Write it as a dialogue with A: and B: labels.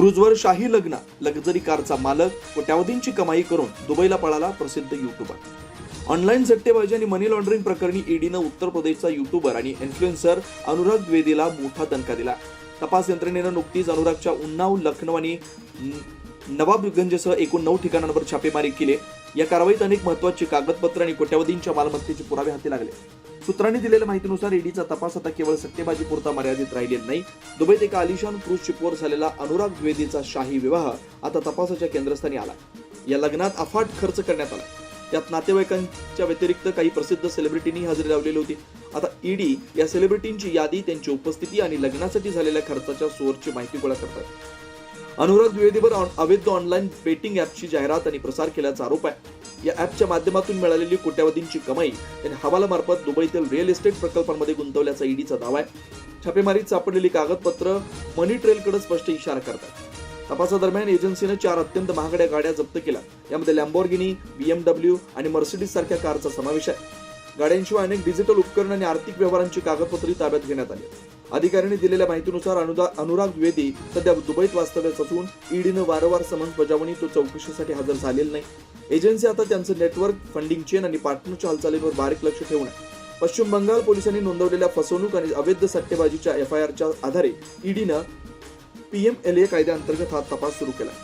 A: क्रूजवर शाही लग्न लक्झरी कारचा मालक कोट्यावधींची कमाई करून दुबईला पळाला प्रसिद्ध युट्यूबर ऑनलाईन सट्टेबाजी आणि मनी लॉन्ड्रिंग प्रकरणी ईडीनं उत्तर प्रदेशचा युट्यूबर आणि इन्फ्लुएन्सर अनुराग द्विवेदीला मोठा दणका दिला. तपास यंत्रणेनं नुकतीच अनुरागच्या उन्नाव लखनौ आणि नवाबगंजसह एकूण नऊ ठिकाणांवर छापेमारी केली. या कारवाईत अनेक महत्वाची कागदपत्र आणि कोट्यावधींच्या मालमत्तेचे पुरावे हाती लागले. सूत्रांनी दिलेल्या माहितीनुसार ईडीचा तपास आता केवळ सट्टेबाजी पुरता मर्यादित राहिलेला नाही दुबईत एका आलिशान क्रूज शिपवर झालेला अनुराग द्विवेदीचा शाही विवाह आता तपासाच्या केंद्रस्थानी आला. या लग्नात अफाट खर्च करण्यात आला. त्यात नातेवाईकांच्या व्यतिरिक्त काही प्रसिद्ध सेलिब्रिटींनी हजेरी लावलेली होती. आता ईडी या सेलिब्रिटींची यादी त्यांची उपस्थिती आणि लग्नासाठी झालेल्या खर्चाच्या सोअरची माहिती गोळा करतात. अनुराग द्विवेदीवर अवैध ऑनलाईन बेटिंग ॲपची जाहिरात आणि प्रसार केल्याचा आरोप आहे. या ॲपच्या माध्यमातून मिळालेली कोट्यावधींची कमाई त्यांनी हवालामार्फत दुबईतील रिअल इस्टेट प्रकल्पांमध्ये गुंतवल्याचा ईडीचा दावा आहे. छापेमारीत सापडलेली कागदपत्र मनी ट्रेलकडे स्पष्ट इशारा करतात. तपासादरम्यान एजन्सीनं चार अत्यंत महागड्या गाड्या जप्त केल्या. यामध्ये लॅम्बोर्गिनी बीएमडब्ल्यू आणि मर्सिडीज सारख्या कारचा समावेश आहे. गाड्यांशिवाय अनेक डिजिटल उपकरण आणि आर्थिक व्यवहारांची कागदपत्रे ताब्यात घेण्यात आली अधिकाऱ्यांनी दिलेल्या माहितीनुसार अनुदा अनुराग द्विवेदी सध्या दुबईत वास्तव्यात असून ईडीनं वारंवार समन्स बजावणी तो चौकशीसाठी हजर झालेला नाही. एजन्सी आता त्यांचं नेटवर्क फंडिंग चेन आणि पार्टनरच्या हालचालींवर बारीक लक्ष ठेवून आहे. पश्चिम बंगाल पोलिसांनी नोंदवलेल्या फसवणूक आणि अवैध सट्टेबाजीच्या एफ आय आरच्या आधारे ईडीनं पीएमएलए कायद्याअंतर्गत हा तपास सुरू केला.